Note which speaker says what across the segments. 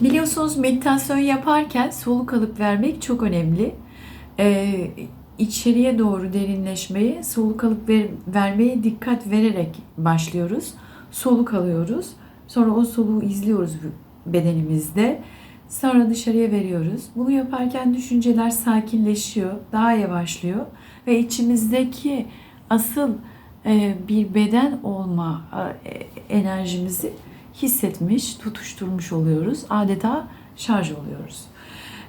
Speaker 1: Biliyorsunuz meditasyon yaparken soluk alıp vermek çok önemli. Ee, içeriye doğru derinleşmeye, soluk alıp ver, vermeye dikkat vererek başlıyoruz. Soluk alıyoruz. Sonra o soluğu izliyoruz bedenimizde. Sonra dışarıya veriyoruz. Bunu yaparken düşünceler sakinleşiyor, daha yavaşlıyor ve içimizdeki asıl e, bir beden olma e, enerjimizi hissetmiş, tutuşturmuş oluyoruz. Adeta şarj oluyoruz.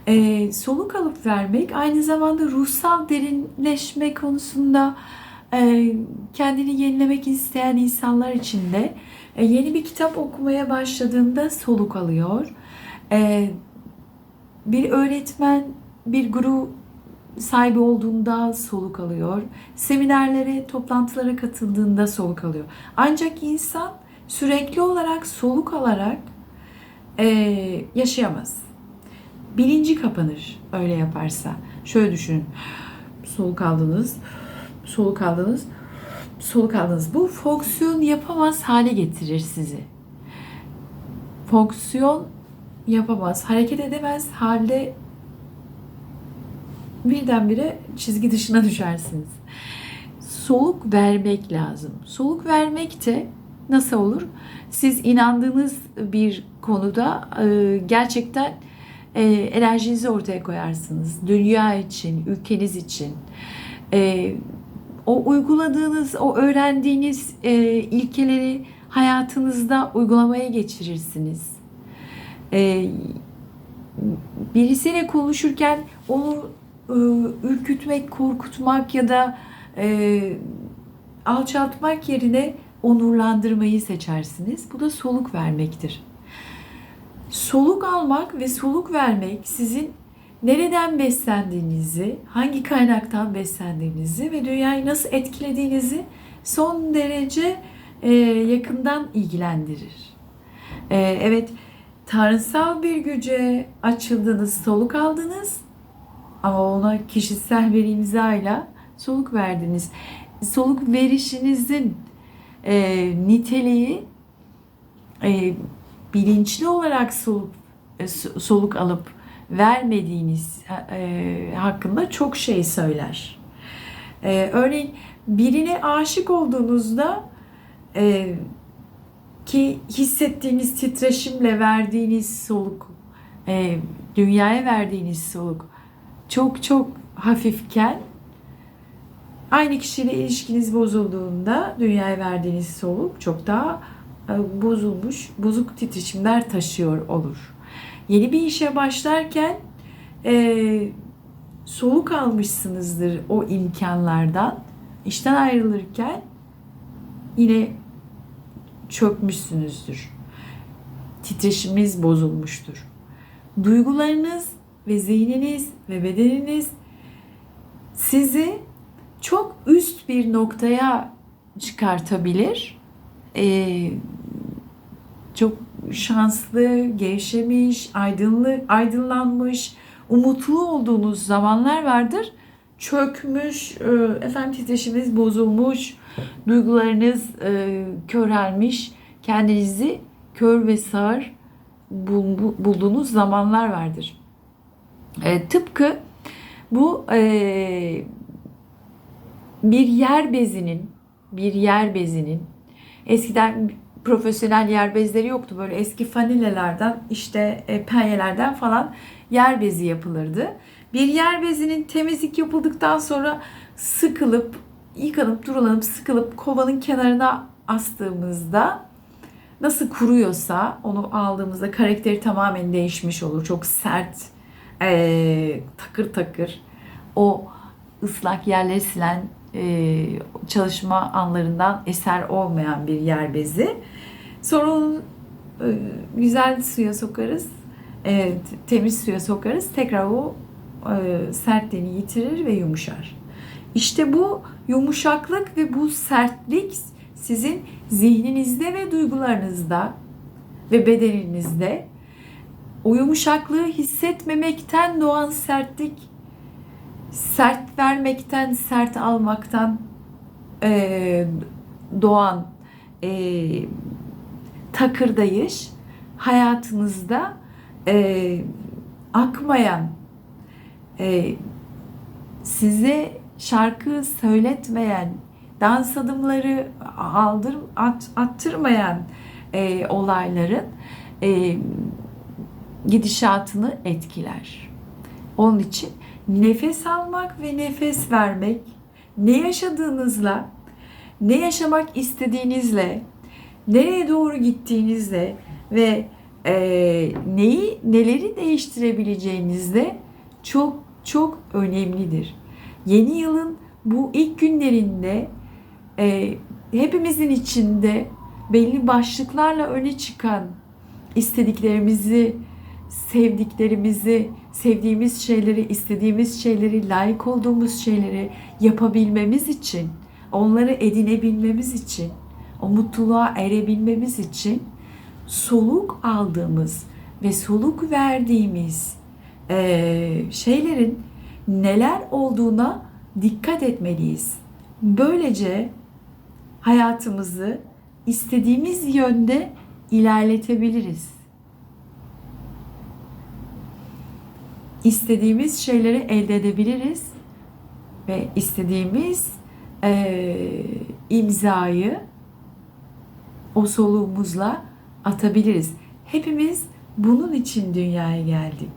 Speaker 1: E, soluk alıp vermek aynı zamanda ruhsal derinleşme konusunda e, kendini yenilemek isteyen insanlar için de e, yeni bir kitap okumaya başladığında soluk alıyor. E, bir öğretmen, bir guru sahibi olduğunda soluk alıyor. Seminerlere, toplantılara katıldığında soluk alıyor. Ancak insan sürekli olarak soluk alarak e, yaşayamaz. Bilinci kapanır öyle yaparsa. Şöyle düşünün. Soluk aldınız, soluk aldınız, soluk aldınız. Bu fonksiyon yapamaz hale getirir sizi. Fonksiyon yapamaz, hareket edemez halde birdenbire çizgi dışına düşersiniz. Soluk vermek lazım. Soluk vermek de nasıl olur? Siz inandığınız bir konuda e, gerçekten e, enerjinizi ortaya koyarsınız. Dünya için, ülkeniz için. E, o uyguladığınız, o öğrendiğiniz ilkeleri hayatınızda uygulamaya geçirirsiniz. Birisiyle konuşurken onu ürkütmek, korkutmak ya da alçaltmak yerine onurlandırmayı seçersiniz. Bu da soluk vermektir. Soluk almak ve soluk vermek sizin nereden beslendiğinizi, hangi kaynaktan beslendiğinizi ve dünyayı nasıl etkilediğinizi son derece e, yakından ilgilendirir. E, evet, tanrısal bir güce açıldınız, soluk aldınız ama ona kişisel bir imzayla soluk verdiniz. Soluk verişinizin e, niteliği e, bilinçli olarak soluk, e, soluk alıp vermediğiniz e, hakkında çok şey söyler. E, örneğin birine aşık olduğunuzda e, ki hissettiğiniz titreşimle verdiğiniz soluk, e, dünyaya verdiğiniz soluk çok çok hafifken Aynı kişiyle ilişkiniz bozulduğunda dünyaya verdiğiniz soluk çok daha e, bozulmuş, bozuk titreşimler taşıyor olur. Yeni bir işe başlarken e, soluk almışsınızdır o imkanlardan. İşten ayrılırken yine çökmüşsünüzdür. Titreşiminiz bozulmuştur. Duygularınız ve zihniniz ve bedeniniz sizi çok üst bir noktaya çıkartabilir. Ee, çok şanslı, gevşemiş, aydınlık, aydınlanmış, umutlu olduğunuz zamanlar vardır. Çökmüş, e, efendim titreşiminiz bozulmuş, duygularınız e, körelmiş, kendinizi kör ve sağır bulduğunuz zamanlar vardır. E, tıpkı bu e, bir yer bezinin bir yer bezinin eskiden profesyonel yer bezleri yoktu. Böyle eski fanilelerden işte e, penyelerden falan yer bezi yapılırdı. Bir yer bezinin temizlik yapıldıktan sonra sıkılıp yıkanıp durulanıp sıkılıp kovanın kenarına astığımızda nasıl kuruyorsa onu aldığımızda karakteri tamamen değişmiş olur. Çok sert, ee, takır takır o ıslak yerleri silen e, çalışma anlarından eser olmayan bir yer bezi. Sonra onu e, güzel suya sokarız, e, temiz suya sokarız. Tekrar o e, sertliğini yitirir ve yumuşar. İşte bu yumuşaklık ve bu sertlik sizin zihninizde ve duygularınızda ve bedeninizde o yumuşaklığı hissetmemekten doğan sertlik sert vermekten, sert almaktan e, doğan e, takırdayış hayatınızda e, akmayan, e, size şarkı söyletmeyen, dans adımları aldır, at, attırmayan e, olayların e, gidişatını etkiler. Onun için nefes almak ve nefes vermek, ne yaşadığınızla, ne yaşamak istediğinizle, nereye doğru gittiğinizle ve e, neyi neleri değiştirebileceğinizle çok çok önemlidir. Yeni yılın bu ilk günlerinde e, hepimizin içinde belli başlıklarla öne çıkan istediklerimizi, sevdiklerimizi, sevdiğimiz şeyleri, istediğimiz şeyleri, layık olduğumuz şeyleri yapabilmemiz için, onları edinebilmemiz için, o mutluluğa erebilmemiz için soluk aldığımız ve soluk verdiğimiz eee, şeylerin neler olduğuna dikkat etmeliyiz. Böylece hayatımızı istediğimiz yönde ilerletebiliriz. İstediğimiz şeyleri elde edebiliriz ve istediğimiz eee, imzayı o soluğumuzla atabiliriz. Hepimiz bunun için dünyaya geldik.